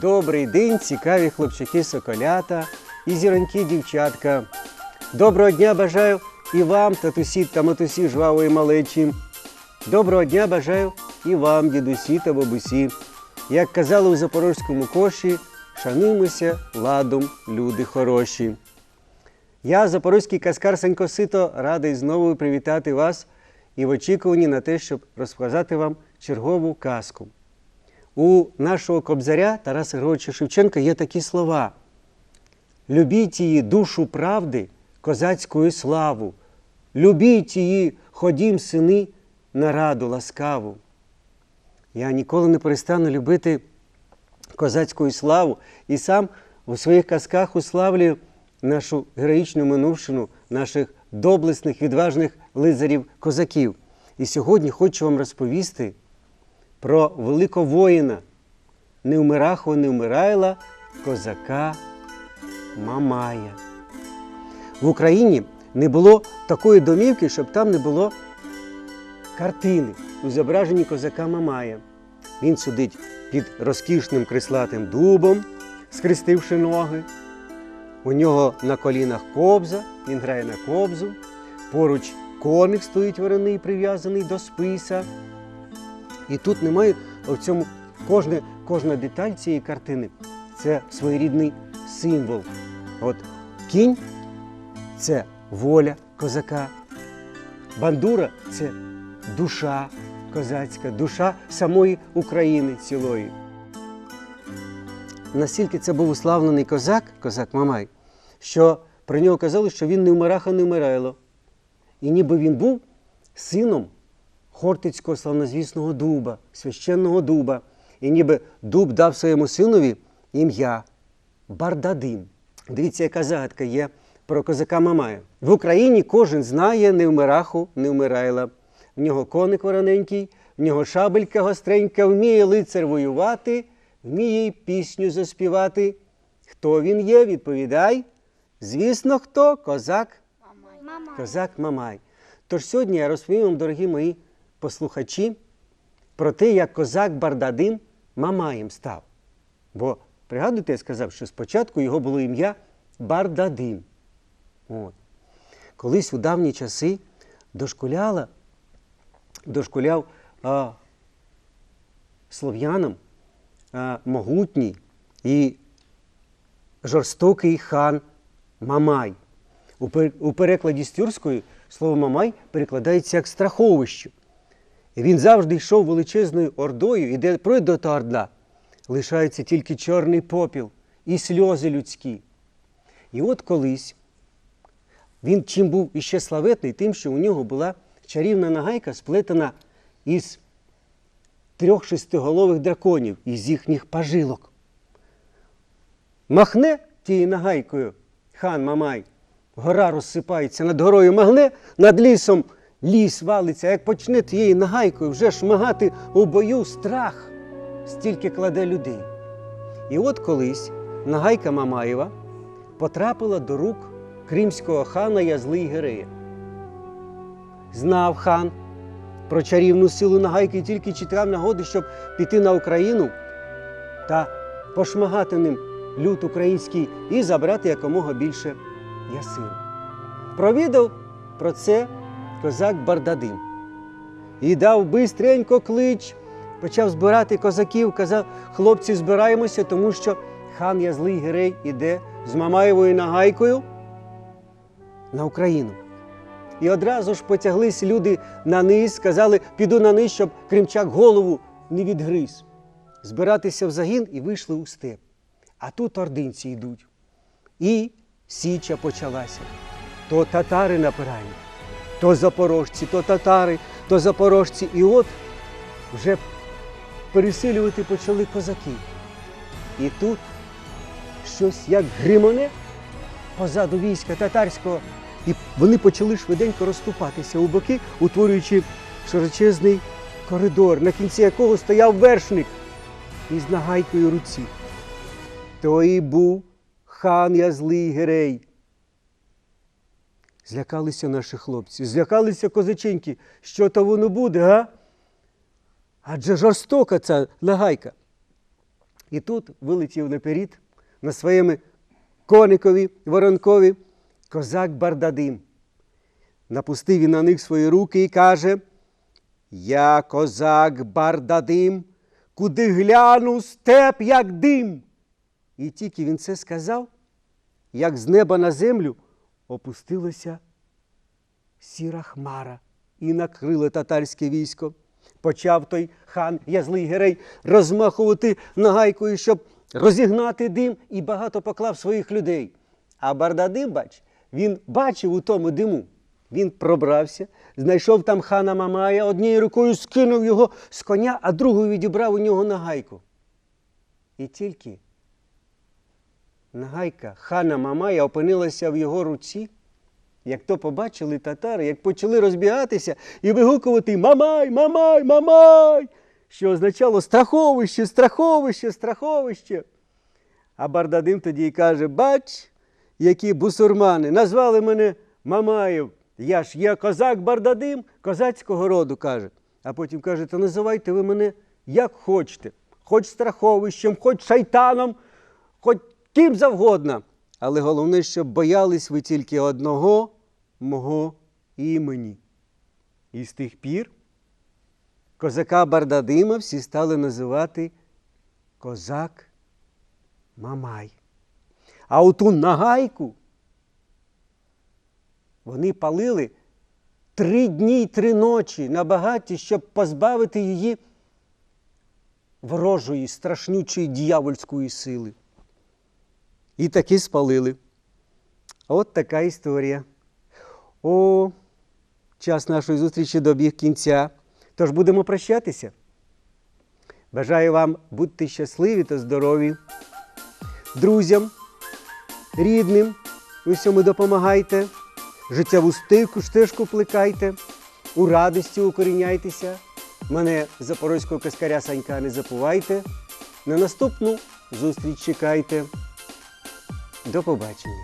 Добрий день, цікаві хлопчаки соколята і зіроньки дівчатка. Доброго дня бажаю і вам, татусі та матусі жвавої малечі. Доброго дня бажаю і вам, дідусі та бабусі. Як казали у запорозькому коші, шануймося ладом, люди хороші. Я, запорозький каскар Санько Сито, радий знову привітати вас і в очікуванні на те, щоб розказати вам чергову казку. У нашого кобзаря Тараса Григоровича Шевченка є такі слова: Любіть її душу правди, козацькою славу, любіть її, ходім, сини, на раду ласкаву. Я ніколи не перестану любити козацьку славу і сам у своїх казках уславлюю нашу героїчну минувшину, наших доблесних, відважних лизарів козаків. І сьогодні хочу вам розповісти про великого воїна Невмираху Невмирайла, козака Мамая. В Україні не було такої домівки, щоб там не було картини у зображенні козака Мамая. Він сидить під розкішним крислатим дубом, скрестивши ноги. У нього на колінах кобза, він грає на кобзу. Поруч коник стоїть вороний, прив'язаний до списа. І тут немає в цьому кожне, кожна деталь цієї картини це своєрідний символ. От кінь це воля козака. Бандура це душа козацька, душа самої України цілої. Настільки це був уславлений козак, козак Мамай, що про нього казали, що він не вмираха, не вмирайло. І ніби він був сином Хортицького славнозвісного дуба, священного дуба. І ніби дуб дав своєму синові ім'я Бардадим. Дивіться, яка загадка є про козака Мамая. В Україні кожен знає Невмираху, Невмирайла. В нього коник вороненький, в нього шабелька гостренька, вміє лицар воювати, вміє й пісню заспівати. Хто він є, відповідай. Звісно, хто? Козак Мама. Козак Мамай. Тож сьогодні я розповім вам, дорогі мої послухачі, про те, як козак Бардадим Мамаєм став. Бо пригадуєте, я сказав, що спочатку його було ім'я Бардадим. От. Колись у давні часи дошкуляла, дошкуляв а, слов'янам а, могутній і жорстокий хан Мамай. У перекладі з тюркської слово Мамай перекладається як страховище. Він завжди йшов величезною ордою, і де пройде та орда, лишається тільки чорний попіл і сльози людські. І от колись він чим був іще славетний, тим, що у нього була чарівна нагайка, сплетена із трьох шестиголових драконів, із їхніх пажилок. Махне тією нагайкою хан Мамай, гора розсипається над горою магне, над лісом ліс валиться. Як почне тією нагайкою вже шмагати у бою страх, стільки кладе людей. І от колись нагайка Мамаєва потрапила до рук кримського хана Язли Гирея. Знав хан про чарівну силу нагайки і тільки чекав нагоди, щоб піти на Україну та пошмагати ним люд український і забрати якомога більше ясин. Провідав про це козак Бардадим. І дав бистренько клич, почав збирати козаків, казав, хлопці, збираємося, тому що хан Язлий Гирей іде з Мамаєвою нагайкою на Україну. І одразу ж потяглись люди на низ, сказали, піду на низ, щоб кримчак голову не відгриз. Збиратися в загін і вийшли у степ. А тут ординці йдуть. І січа почалася. То татари напирають, то запорожці, то татари, то запорожці. І от вже пересилювати почали козаки. І тут щось як гримоне позаду війська татарського, і вони почали швиденько розступатися у боки, утворюючи широчезний коридор, на кінці якого стояв вершник із нагайкою руці. То і був хан Язлий Герей. Злякалися наші хлопці, злякалися козаченьки. Що то воно буде, га? Адже жорстока ця нагайка. І тут вилетів наперед на своєму коникові воронкові козак Бардадим. Напустив він на них свої руки і каже: Я козак Бардадим, куди гляну степ, як дим. І тільки він це сказав, як з неба на землю опустилося сіра хмара і накрило татарське військо. Почав той хан Язлий Герей розмахувати нагайкою, щоб розігнати дим, і багато поклав своїх людей. А Бардадим, бач, він бачив у тому диму. Він пробрався, знайшов там хана Мамая, однією рукою скинув його з коня, а другою відібрав у нього нагайку. І тільки нагайка хана Мамая опинилася в його руці. Як то побачили татари, як почали розбігатися і вигукувати Мамай, мамай, мамай, що означало страховище, страховище, страховище. А Бардадим тоді й каже: Бач, які бусурмани, назвали мене Мамаєв. Я ж є козак Бардадим, козацького роду каже. А потім каже, то називайте ви мене як хочете, хоч страховищем, хоч шайтаном, хоч ким завгодно. Але головне, щоб боялись ви тільки одного мого імені. І з тих пір козака Бардадима всі стали називати козак Мамай. А оту нагайку вони палили три дні й три ночі на багаті, щоб позбавити її ворожої, страшнючої дьявольської сили. І таки спалили. От така історія. О, час нашої зустрічі добіг кінця. Тож будемо прощатися. Бажаю вам бути щасливі та здорові. Друзям, рідним, усьому допомагайте, життєву стику, стежку плекайте, у радості укоріняйтеся. Мене запорозького каскаря Санька не забувайте. На наступну зустріч чекайте. До побачення.